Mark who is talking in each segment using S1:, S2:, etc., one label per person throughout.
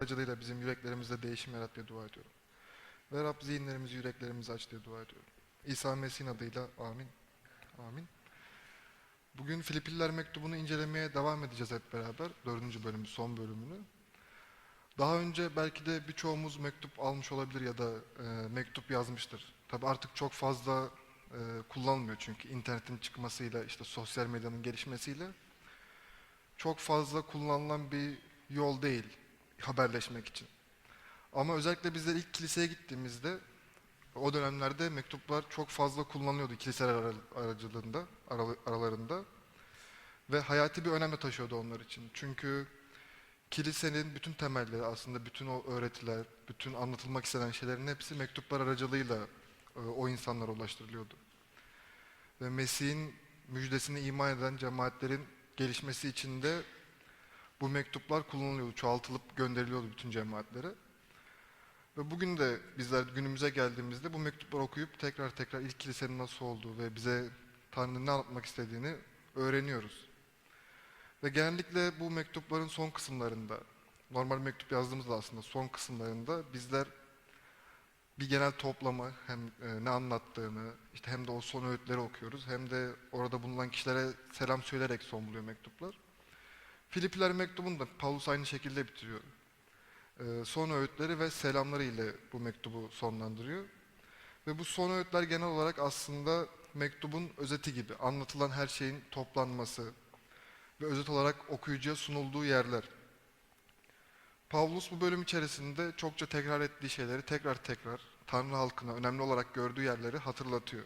S1: aracılığıyla bizim yüreklerimizde değişim yarat diye dua ediyorum. Ve Rab zihinlerimizi, yüreklerimizi aç diye dua ediyorum. İsa Mesih'in adıyla amin. Amin. Bugün Filipililer mektubunu incelemeye devam edeceğiz hep beraber. Dördüncü bölümü, son bölümünü. Daha önce belki de birçoğumuz mektup almış olabilir ya da e, mektup yazmıştır. Tabi artık çok fazla e, kullanılmıyor çünkü internetin çıkmasıyla, işte sosyal medyanın gelişmesiyle çok fazla kullanılan bir yol değil haberleşmek için. Ama özellikle bizler ilk kiliseye gittiğimizde o dönemlerde mektuplar çok fazla kullanılıyordu kiliseler ara- aracılığında, aralarında. Ve hayati bir önem de taşıyordu onlar için. Çünkü kilisenin bütün temelleri aslında bütün o öğretiler, bütün anlatılmak istenen şeylerin hepsi mektuplar aracılığıyla e, o insanlara ulaştırılıyordu. Ve Mesih'in müjdesini iman eden cemaatlerin gelişmesi için de bu mektuplar kullanılıyordu, çoğaltılıp gönderiliyordu bütün cemaatlere. Ve bugün de bizler günümüze geldiğimizde bu mektupları okuyup tekrar tekrar ilk kilisenin nasıl olduğu ve bize Tanrı'nın ne anlatmak istediğini öğreniyoruz. Ve genellikle bu mektupların son kısımlarında, normal mektup yazdığımızda aslında son kısımlarında bizler bir genel toplama hem e, ne anlattığını, işte hem de o son öğütleri okuyoruz, hem de orada bulunan kişilere selam söyleyerek son buluyor mektuplar. Filipiler mektubunu da Paulus aynı şekilde bitiriyor. Ee, son öğütleri ve selamları ile bu mektubu sonlandırıyor. Ve bu son öğütler genel olarak aslında mektubun özeti gibi. Anlatılan her şeyin toplanması ve özet olarak okuyucuya sunulduğu yerler. Pavlus bu bölüm içerisinde çokça tekrar ettiği şeyleri tekrar tekrar Tanrı halkına önemli olarak gördüğü yerleri hatırlatıyor.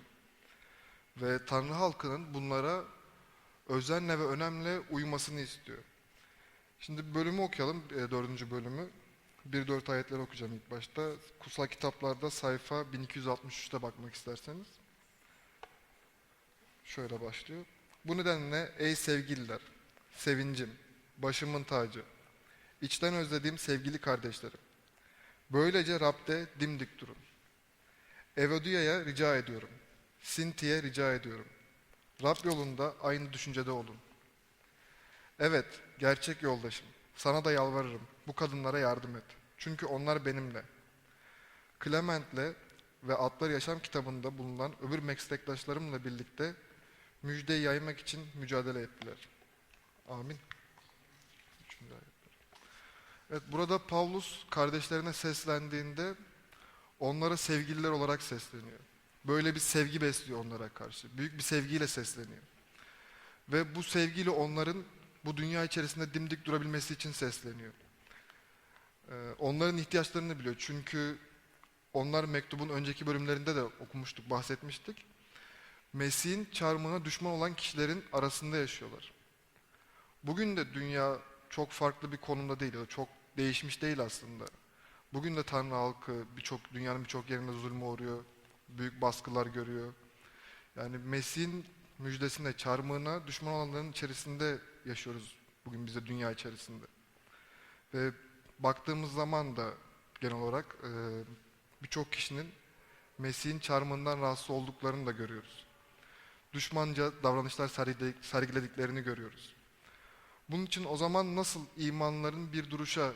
S1: Ve Tanrı halkının bunlara özenle ve önemle uymasını istiyor. Şimdi bölümü okuyalım, e, dördüncü bölümü. 1-4 ayetleri okuyacağım ilk başta. Kutsal kitaplarda sayfa 1263'te bakmak isterseniz. Şöyle başlıyor. Bu nedenle ey sevgililer, sevincim, başımın tacı, içten özlediğim sevgili kardeşlerim. Böylece Rab'de dimdik durun. Evodiya'ya rica ediyorum. Sinti'ye rica ediyorum. Rab yolunda aynı düşüncede olun. Evet, gerçek yoldaşım. Sana da yalvarırım. Bu kadınlara yardım et. Çünkü onlar benimle. Clement'le ve Atlar Yaşam kitabında bulunan öbür meslektaşlarımla birlikte müjdeyi yaymak için mücadele ettiler. Amin. Evet, burada Pavlus kardeşlerine seslendiğinde onlara sevgililer olarak sesleniyor. Böyle bir sevgi besliyor onlara karşı. Büyük bir sevgiyle sesleniyor. Ve bu sevgiyle onların bu dünya içerisinde dimdik durabilmesi için sesleniyor. Ee, onların ihtiyaçlarını biliyor. Çünkü onlar mektubun önceki bölümlerinde de okumuştuk, bahsetmiştik. Mesih'in çarmıhına düşman olan kişilerin arasında yaşıyorlar. Bugün de dünya çok farklı bir konumda değil, çok değişmiş değil aslında. Bugün de Tanrı halkı birçok dünyanın birçok yerinde zulme uğruyor, büyük baskılar görüyor. Yani Mesih'in müjdesine, çarmıhına düşman olanların içerisinde yaşıyoruz bugün bize dünya içerisinde. Ve baktığımız zaman da genel olarak e, birçok kişinin Mesih'in çarmıhından rahatsız olduklarını da görüyoruz. Düşmanca davranışlar sergile- sergilediklerini görüyoruz. Bunun için o zaman nasıl imanların bir duruşa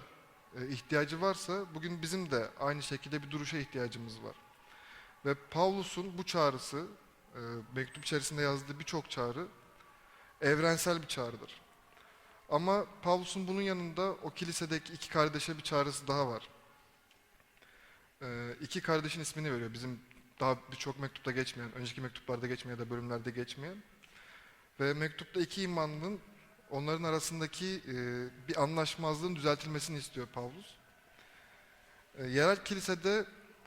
S1: e, ihtiyacı varsa bugün bizim de aynı şekilde bir duruşa ihtiyacımız var. Ve Pavlus'un bu çağrısı, e, mektup içerisinde yazdığı birçok çağrı evrensel bir çağrıdır. Ama Pavlus'un bunun yanında o kilisedeki iki kardeşe bir çağrısı daha var. Ee, iki kardeşin ismini veriyor. Bizim daha birçok mektupta geçmeyen, önceki mektuplarda geçmeyen ya da bölümlerde geçmeyen. Ve mektupta iki imanlının onların arasındaki e, bir anlaşmazlığın düzeltilmesini istiyor Pavlus. E, yerel kilisede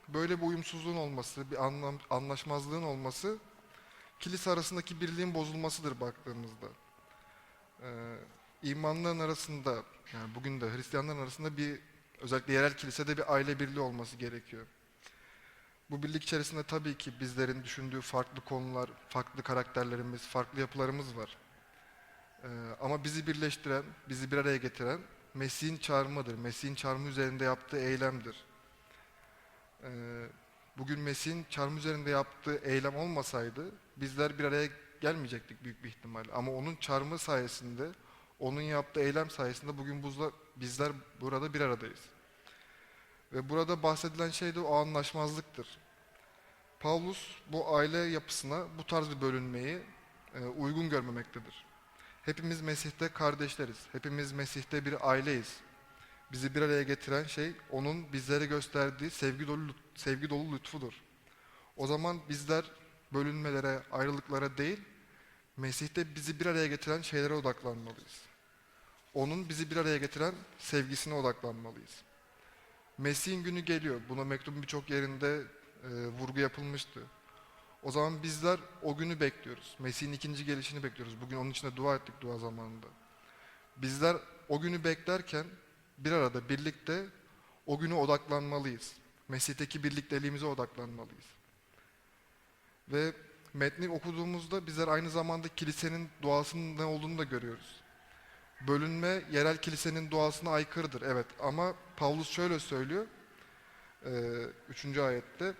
S1: böyle bir uyumsuzluğun olması, bir anlam, anlaşmazlığın olması kilise arasındaki birliğin bozulmasıdır baktığımızda. Ee, imanların arasında, yani bugün de Hristiyanların arasında bir, özellikle yerel kilisede bir aile birliği olması gerekiyor. Bu birlik içerisinde tabii ki bizlerin düşündüğü farklı konular, farklı karakterlerimiz, farklı yapılarımız var. Ee, ama bizi birleştiren, bizi bir araya getiren Mesih'in çağrımıdır. Mesih'in çağrımı üzerinde yaptığı eylemdir. Ee, bugün Mesih'in çarmıh üzerinde yaptığı eylem olmasaydı bizler bir araya gelmeyecektik büyük bir ihtimal. Ama onun çarmıh sayesinde, onun yaptığı eylem sayesinde bugün buzla, bizler burada bir aradayız. Ve burada bahsedilen şey de o anlaşmazlıktır. Paulus bu aile yapısına bu tarz bir bölünmeyi e, uygun görmemektedir. Hepimiz Mesih'te kardeşleriz. Hepimiz Mesih'te bir aileyiz. Bizi bir araya getiren şey onun bizlere gösterdiği sevgi dolu sevgi dolu lütfudur. O zaman bizler bölünmelere, ayrılıklara değil, Mesih'te bizi bir araya getiren şeylere odaklanmalıyız. Onun bizi bir araya getiren sevgisine odaklanmalıyız. Mesih'in günü geliyor. Buna mektubun birçok yerinde e, vurgu yapılmıştı. O zaman bizler o günü bekliyoruz. Mesih'in ikinci gelişini bekliyoruz. Bugün onun için de dua ettik dua zamanında. Bizler o günü beklerken bir arada birlikte o güne odaklanmalıyız. Mesih'teki birlikteliğimize odaklanmalıyız. Ve metni okuduğumuzda bizler aynı zamanda kilisenin duasının ne olduğunu da görüyoruz. Bölünme yerel kilisenin duasına aykırıdır evet ama Pavlus şöyle söylüyor. 3. ayette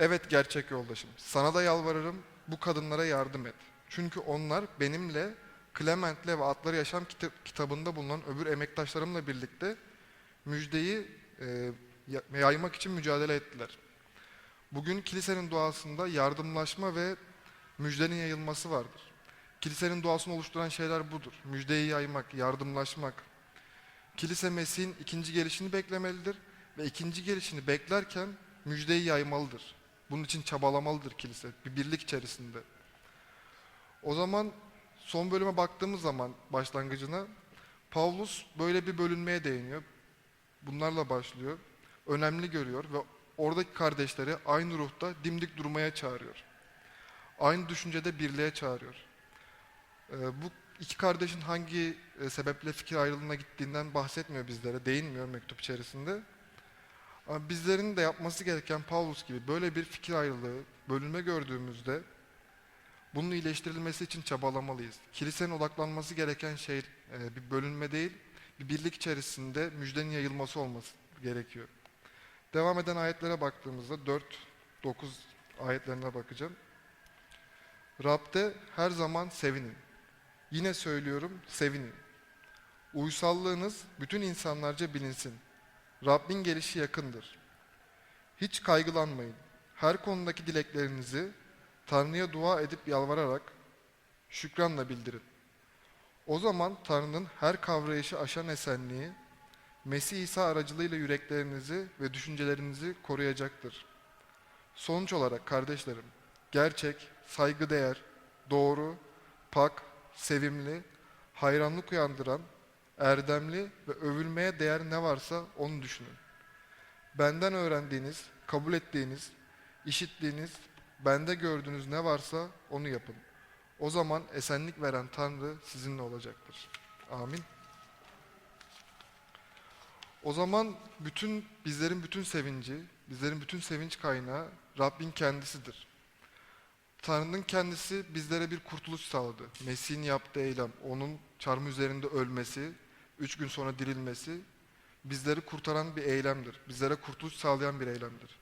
S1: Evet gerçek yoldaşım sana da yalvarırım bu kadınlara yardım et. Çünkü onlar benimle Clement'le ve Atları Yaşam kita- kitabında bulunan öbür emektaşlarımla birlikte müjdeyi e, ya- yaymak için mücadele ettiler. Bugün kilisenin duasında yardımlaşma ve müjdenin yayılması vardır. Kilisenin duasını oluşturan şeyler budur. Müjdeyi yaymak, yardımlaşmak. Kilise Mesih'in ikinci gelişini beklemelidir ve ikinci gelişini beklerken müjdeyi yaymalıdır. Bunun için çabalamalıdır kilise bir birlik içerisinde. O zaman son bölüme baktığımız zaman başlangıcına Pavlus böyle bir bölünmeye değiniyor. Bunlarla başlıyor. Önemli görüyor ve oradaki kardeşleri aynı ruhta dimdik durmaya çağırıyor. Aynı düşüncede birliğe çağırıyor. Ee, bu iki kardeşin hangi e, sebeple fikir ayrılığına gittiğinden bahsetmiyor bizlere, değinmiyor mektup içerisinde. Ama bizlerin de yapması gereken Pavlus gibi böyle bir fikir ayrılığı, bölünme gördüğümüzde bunun iyileştirilmesi için çabalamalıyız. Kilisenin odaklanması gereken şey e, bir bölünme değil, bir birlik içerisinde müjdenin yayılması olması gerekiyor. Devam eden ayetlere baktığımızda 4-9 ayetlerine bakacağım. Rab'de her zaman sevinin. Yine söylüyorum sevinin. Uysallığınız bütün insanlarca bilinsin. Rabbin gelişi yakındır. Hiç kaygılanmayın. Her konudaki dileklerinizi Tanrı'ya dua edip yalvararak şükranla bildirin. O zaman Tanrı'nın her kavrayışı aşan esenliği Mesih İsa aracılığıyla yüreklerinizi ve düşüncelerinizi koruyacaktır. Sonuç olarak kardeşlerim, gerçek, saygıdeğer, doğru, pak, sevimli, hayranlık uyandıran, erdemli ve övülmeye değer ne varsa onu düşünün. Benden öğrendiğiniz, kabul ettiğiniz, işittiğiniz, bende gördüğünüz ne varsa onu yapın. O zaman esenlik veren Tanrı sizinle olacaktır. Amin. O zaman bütün bizlerin bütün sevinci, bizlerin bütün sevinç kaynağı Rabbin kendisidir. Tanrı'nın kendisi bizlere bir kurtuluş sağladı. Mesih'in yaptığı eylem, onun çarmıh üzerinde ölmesi, üç gün sonra dirilmesi bizleri kurtaran bir eylemdir. Bizlere kurtuluş sağlayan bir eylemdir.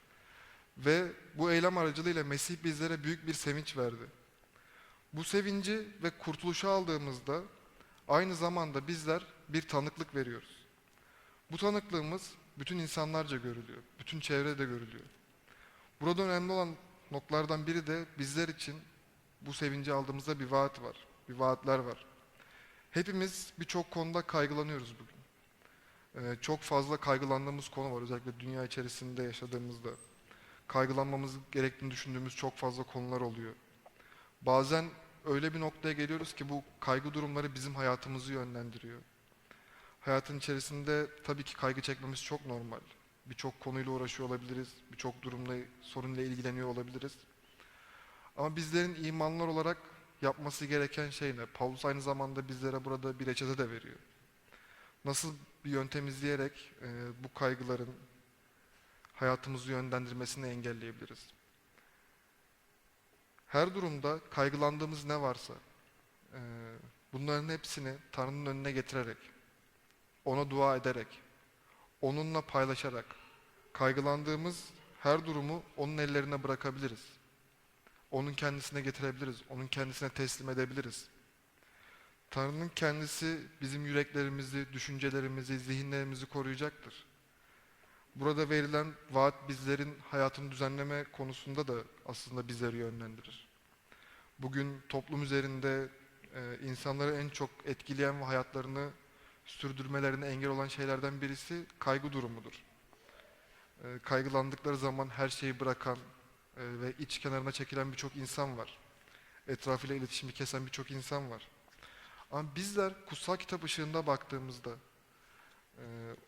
S1: Ve bu eylem aracılığıyla Mesih bizlere büyük bir sevinç verdi. Bu sevinci ve kurtuluşu aldığımızda aynı zamanda bizler bir tanıklık veriyoruz. Bu tanıklığımız bütün insanlarca görülüyor. Bütün çevrede görülüyor. Burada önemli olan noktalardan biri de bizler için bu sevinci aldığımızda bir vaat var. Bir vaatler var. Hepimiz birçok konuda kaygılanıyoruz bugün. Ee, çok fazla kaygılandığımız konu var özellikle dünya içerisinde yaşadığımızda. Kaygılanmamız gerektiğini düşündüğümüz çok fazla konular oluyor. Bazen öyle bir noktaya geliyoruz ki bu kaygı durumları bizim hayatımızı yönlendiriyor. Hayatın içerisinde tabii ki kaygı çekmemiz çok normal. Birçok konuyla uğraşıyor olabiliriz, birçok durumla, sorunla ilgileniyor olabiliriz. Ama bizlerin imanlar olarak yapması gereken şey ne? Paulus aynı zamanda bizlere burada bir reçete de veriyor. Nasıl bir yöntem izleyerek e, bu kaygıların hayatımızı yönlendirmesini engelleyebiliriz? Her durumda kaygılandığımız ne varsa e, bunların hepsini Tanrı'nın önüne getirerek, ona dua ederek, onunla paylaşarak, kaygılandığımız her durumu onun ellerine bırakabiliriz. Onun kendisine getirebiliriz, onun kendisine teslim edebiliriz. Tanrı'nın kendisi bizim yüreklerimizi, düşüncelerimizi, zihinlerimizi koruyacaktır. Burada verilen vaat bizlerin hayatını düzenleme konusunda da aslında bizleri yönlendirir. Bugün toplum üzerinde e, insanları en çok etkileyen ve hayatlarını sürdürmelerine engel olan şeylerden birisi kaygı durumudur. E, kaygılandıkları zaman her şeyi bırakan e, ve iç kenarına çekilen birçok insan var. Etrafıyla iletişimi kesen birçok insan var. Ama bizler kutsal kitap ışığında baktığımızda, e,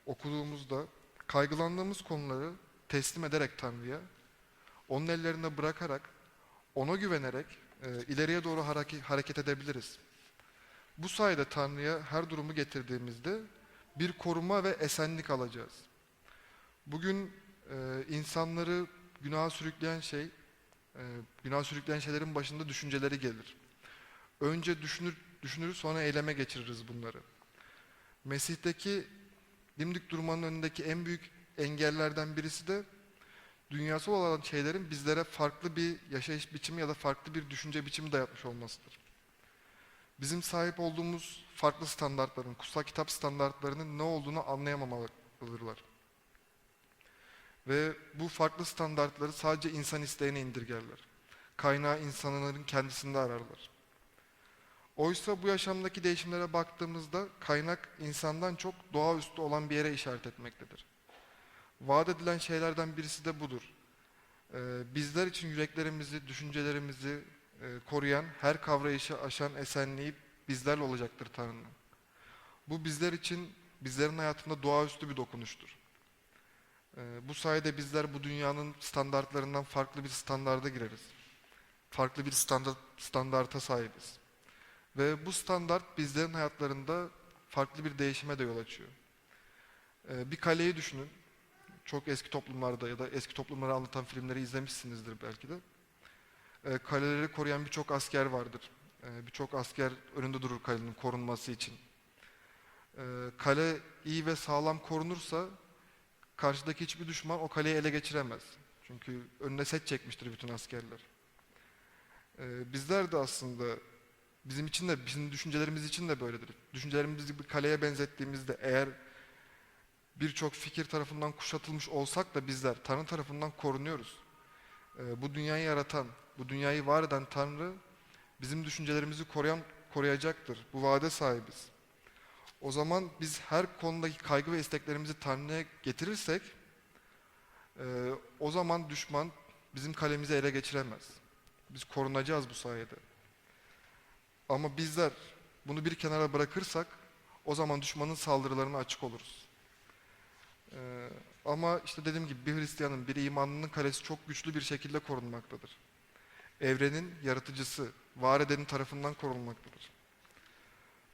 S1: okuduğumuzda kaygılandığımız konuları teslim ederek Tanrı'ya, onun ellerine bırakarak, ona güvenerek e, ileriye doğru hareke- hareket edebiliriz. Bu sayede Tanrı'ya her durumu getirdiğimizde bir koruma ve esenlik alacağız. Bugün e, insanları günaha sürükleyen şey, e, günaha sürükleyen şeylerin başında düşünceleri gelir. Önce düşünür, düşünürüz sonra eyleme geçiririz bunları. Mesih'teki dimdik durmanın önündeki en büyük engellerden birisi de dünyasal olan şeylerin bizlere farklı bir yaşayış biçimi ya da farklı bir düşünce biçimi dayatmış olmasıdır. Bizim sahip olduğumuz farklı standartların, kutsal kitap standartlarının ne olduğunu anlayamamalıdırlar. Ve bu farklı standartları sadece insan isteğine indirgerler. Kaynağı insanların kendisinde ararlar. Oysa bu yaşamdaki değişimlere baktığımızda kaynak insandan çok doğaüstü olan bir yere işaret etmektedir. Vaat edilen şeylerden birisi de budur. Ee, bizler için yüreklerimizi, düşüncelerimizi koruyan, her kavrayışı aşan esenliği bizlerle olacaktır Tanrı'nın. Bu bizler için, bizlerin hayatında doğaüstü bir dokunuştur. Ee, bu sayede bizler bu dünyanın standartlarından farklı bir standarda gireriz. Farklı bir standart, standarta sahibiz. Ve bu standart bizlerin hayatlarında farklı bir değişime de yol açıyor. Ee, bir kaleyi düşünün. Çok eski toplumlarda ya da eski toplumları anlatan filmleri izlemişsinizdir belki de. Ee, kaleleri koruyan birçok asker vardır. Ee, birçok asker önünde durur kalenin korunması için. Ee, kale iyi ve sağlam korunursa karşıdaki hiçbir düşman o kaleyi ele geçiremez. Çünkü önüne set çekmiştir bütün askerler. Bizler de aslında bizim için de bizim düşüncelerimiz için de böyledir. Düşüncelerimizi bir kaleye benzettiğimizde eğer birçok fikir tarafından kuşatılmış olsak da bizler Tanrı tarafından korunuyoruz. Bu dünyayı yaratan, bu dünyayı var eden Tanrı bizim düşüncelerimizi koruyan koruyacaktır. Bu vaade sahibiz. O zaman biz her konudaki kaygı ve isteklerimizi Tanrı'ya getirirsek e, o zaman düşman bizim kalemizi ele geçiremez. Biz korunacağız bu sayede. Ama bizler bunu bir kenara bırakırsak o zaman düşmanın saldırılarına açık oluruz. Ee, ama işte dediğim gibi bir Hristiyanın, bir imanlının kalesi çok güçlü bir şekilde korunmaktadır. Evrenin yaratıcısı, var edenin tarafından korunmaktadır.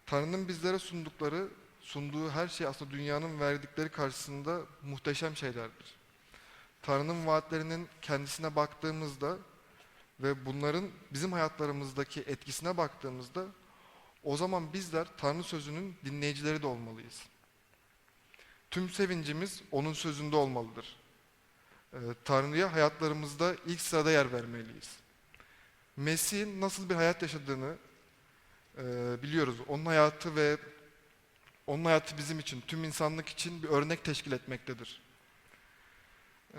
S1: Tanrı'nın bizlere sundukları, sunduğu her şey aslında dünyanın verdikleri karşısında muhteşem şeylerdir. Tanrı'nın vaatlerinin kendisine baktığımızda ve bunların bizim hayatlarımızdaki etkisine baktığımızda o zaman bizler Tanrı sözünün dinleyicileri de olmalıyız. Tüm sevincimiz onun sözünde olmalıdır. Ee, Tanrı'ya hayatlarımızda ilk sırada yer vermeliyiz. Mesih'in nasıl bir hayat yaşadığını e, biliyoruz. Onun hayatı ve onun hayatı bizim için, tüm insanlık için bir örnek teşkil etmektedir. Ee,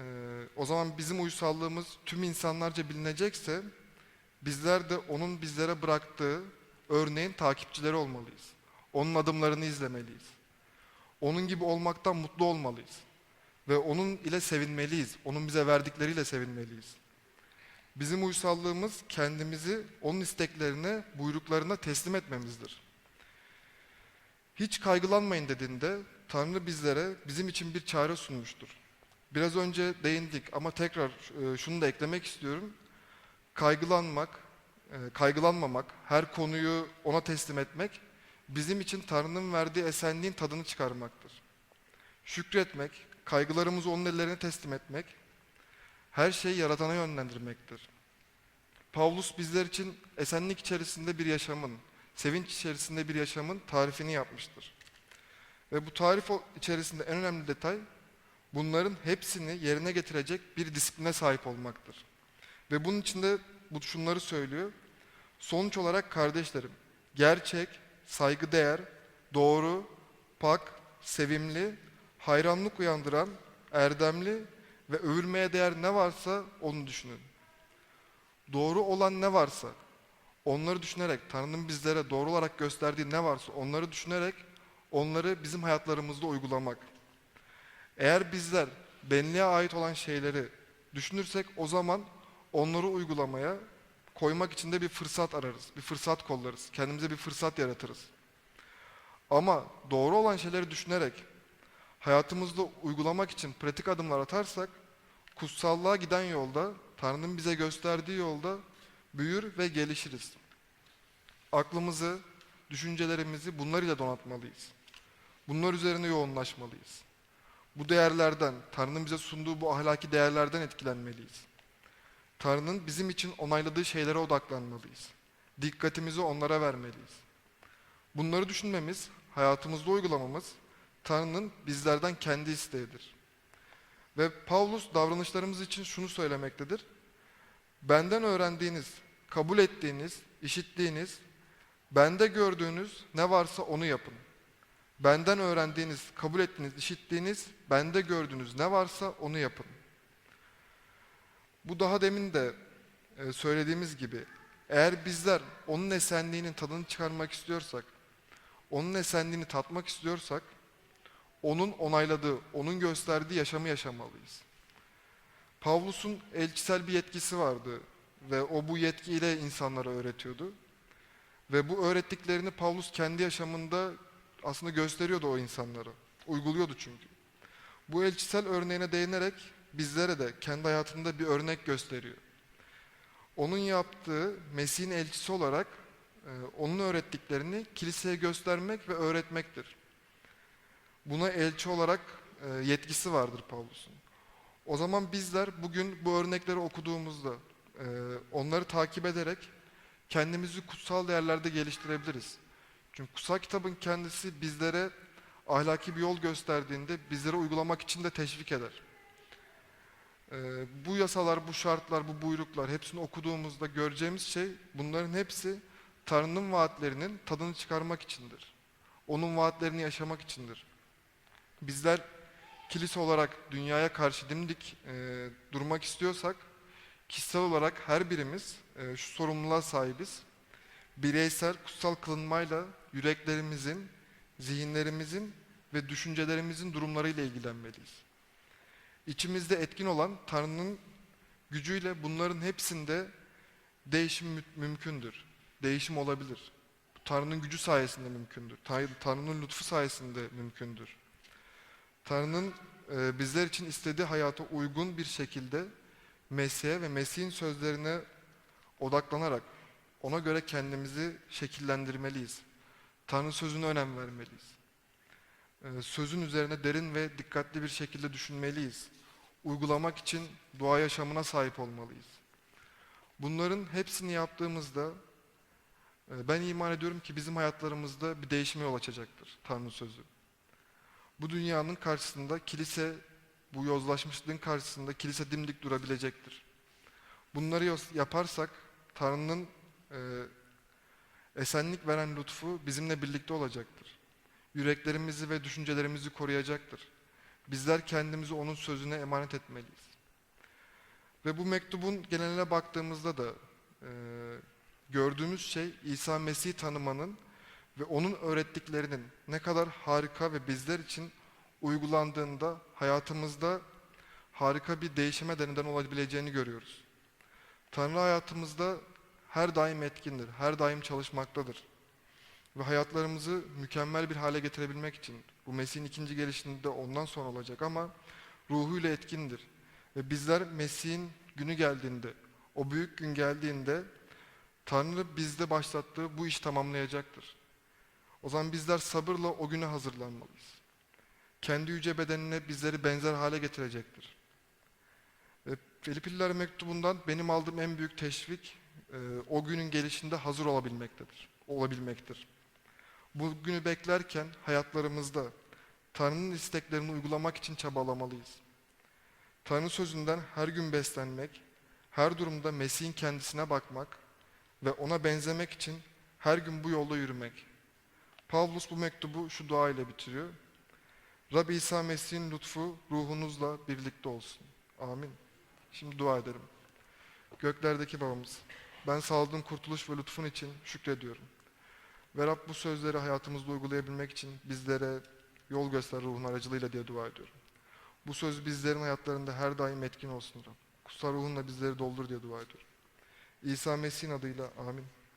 S1: o zaman bizim uysallığımız tüm insanlarca bilinecekse bizler de onun bizlere bıraktığı örneğin takipçileri olmalıyız. Onun adımlarını izlemeliyiz. Onun gibi olmaktan mutlu olmalıyız. Ve onun ile sevinmeliyiz. Onun bize verdikleriyle sevinmeliyiz. Bizim uysallığımız kendimizi onun isteklerine, buyruklarına teslim etmemizdir. Hiç kaygılanmayın dediğinde Tanrı bizlere bizim için bir çare sunmuştur. Biraz önce değindik ama tekrar e, şunu da eklemek istiyorum. Kaygılanmak, e, kaygılanmamak, her konuyu ona teslim etmek bizim için Tanrı'nın verdiği esenliğin tadını çıkarmaktır. Şükretmek, kaygılarımızı onun ellerine teslim etmek, her şeyi yaratana yönlendirmektir. Pavlus bizler için esenlik içerisinde bir yaşamın, sevinç içerisinde bir yaşamın tarifini yapmıştır. Ve bu tarif içerisinde en önemli detay bunların hepsini yerine getirecek bir disipline sahip olmaktır. Ve bunun içinde bu şunları söylüyor. Sonuç olarak kardeşlerim, gerçek, saygıdeğer, doğru, pak, sevimli, hayranlık uyandıran, erdemli ve övülmeye değer ne varsa onu düşünün. Doğru olan ne varsa onları düşünerek, Tanrı'nın bizlere doğru olarak gösterdiği ne varsa onları düşünerek onları bizim hayatlarımızda uygulamak. Eğer bizler benliğe ait olan şeyleri düşünürsek o zaman onları uygulamaya koymak için de bir fırsat ararız, bir fırsat kollarız, kendimize bir fırsat yaratırız. Ama doğru olan şeyleri düşünerek hayatımızda uygulamak için pratik adımlar atarsak kutsallığa giden yolda, Tanrı'nın bize gösterdiği yolda büyür ve gelişiriz. Aklımızı, düşüncelerimizi bunlar ile donatmalıyız. Bunlar üzerine yoğunlaşmalıyız. Bu değerlerden, Tanrı'nın bize sunduğu bu ahlaki değerlerden etkilenmeliyiz. Tanrı'nın bizim için onayladığı şeylere odaklanmalıyız. Dikkatimizi onlara vermeliyiz. Bunları düşünmemiz, hayatımızda uygulamamız Tanrı'nın bizlerden kendi isteğidir. Ve Pavlus davranışlarımız için şunu söylemektedir. Benden öğrendiğiniz, kabul ettiğiniz, işittiğiniz, bende gördüğünüz ne varsa onu yapın. Benden öğrendiğiniz, kabul ettiğiniz, işittiğiniz, bende gördüğünüz ne varsa onu yapın. Bu daha demin de e, söylediğimiz gibi eğer bizler onun esenliğinin tadını çıkarmak istiyorsak, onun esenliğini tatmak istiyorsak, onun onayladığı, onun gösterdiği yaşamı yaşamalıyız. Pavlus'un elçisel bir yetkisi vardı ve o bu yetkiyle insanlara öğretiyordu. Ve bu öğrettiklerini Pavlus kendi yaşamında aslında gösteriyordu o insanlara. Uyguluyordu çünkü. Bu elçisel örneğine değinerek bizlere de kendi hayatında bir örnek gösteriyor. Onun yaptığı Mesih'in elçisi olarak e, onun öğrettiklerini kiliseye göstermek ve öğretmektir. Buna elçi olarak e, yetkisi vardır Pavlus'un. O zaman bizler bugün bu örnekleri okuduğumuzda e, onları takip ederek kendimizi kutsal değerlerde geliştirebiliriz. Çünkü kutsal kitabın kendisi bizlere ahlaki bir yol gösterdiğinde bizlere uygulamak için de teşvik eder. Ee, bu yasalar, bu şartlar, bu buyruklar hepsini okuduğumuzda göreceğimiz şey bunların hepsi Tanrı'nın vaatlerinin tadını çıkarmak içindir. Onun vaatlerini yaşamak içindir. Bizler kilise olarak dünyaya karşı dimdik e, durmak istiyorsak kişisel olarak her birimiz e, şu sorumluluğa sahibiz. Bireysel kutsal kılınmayla yüreklerimizin, zihinlerimizin ve düşüncelerimizin durumlarıyla ilgilenmeliyiz. İçimizde etkin olan Tanrı'nın gücüyle bunların hepsinde değişim mü- mümkündür. Değişim olabilir. Tanrı'nın gücü sayesinde mümkündür. Tan- Tanrı'nın lütfu sayesinde mümkündür. Tanrı'nın e, bizler için istediği hayata uygun bir şekilde Mesih'e ve Mesih'in sözlerine odaklanarak ona göre kendimizi şekillendirmeliyiz. Tanrı sözüne önem vermeliyiz. Ee, Sözün üzerine derin ve dikkatli bir şekilde düşünmeliyiz. Uygulamak için dua yaşamına sahip olmalıyız. Bunların hepsini yaptığımızda e, ben iman ediyorum ki bizim hayatlarımızda bir değişime yol açacaktır Tanrı sözü. Bu dünyanın karşısında kilise, bu yozlaşmışlığın karşısında kilise dimdik durabilecektir. Bunları yaparsak Tanrı'nın e, esenlik veren lütfu bizimle birlikte olacaktır. Yüreklerimizi ve düşüncelerimizi koruyacaktır. Bizler kendimizi onun sözüne emanet etmeliyiz. Ve bu mektubun geneline baktığımızda da e, gördüğümüz şey İsa Mesih'i tanımanın ve onun öğrettiklerinin ne kadar harika ve bizler için uygulandığında hayatımızda harika bir değişime de neden olabileceğini görüyoruz. Tanrı hayatımızda her daim etkindir, her daim çalışmaktadır. Ve hayatlarımızı mükemmel bir hale getirebilmek için, bu Mesih'in ikinci gelişinde ondan sonra olacak ama ruhuyla etkindir. Ve bizler Mesih'in günü geldiğinde, o büyük gün geldiğinde Tanrı bizde başlattığı bu işi tamamlayacaktır. O zaman bizler sabırla o güne hazırlanmalıyız. Kendi yüce bedenine bizleri benzer hale getirecektir. Ve Filipililer mektubundan benim aldığım en büyük teşvik e, o günün gelişinde hazır olabilmektedir. Olabilmektir. Bu günü beklerken hayatlarımızda Tanrı'nın isteklerini uygulamak için çabalamalıyız. Tanrı sözünden her gün beslenmek, her durumda Mesih'in kendisine bakmak ve ona benzemek için her gün bu yolda yürümek. Pavlus bu mektubu şu dua ile bitiriyor. Rab İsa Mesih'in lütfu ruhunuzla birlikte olsun. Amin. Şimdi dua ederim. Göklerdeki babamız, ben sağladığın kurtuluş ve lütfun için şükrediyorum. Ve Rab bu sözleri hayatımızda uygulayabilmek için bizlere yol göster ruhun aracılığıyla diye dua ediyorum. Bu söz bizlerin hayatlarında her daim etkin olsun Rab. Kutsal ruhunla bizleri doldur diye dua ediyorum. İsa Mesih'in adıyla amin.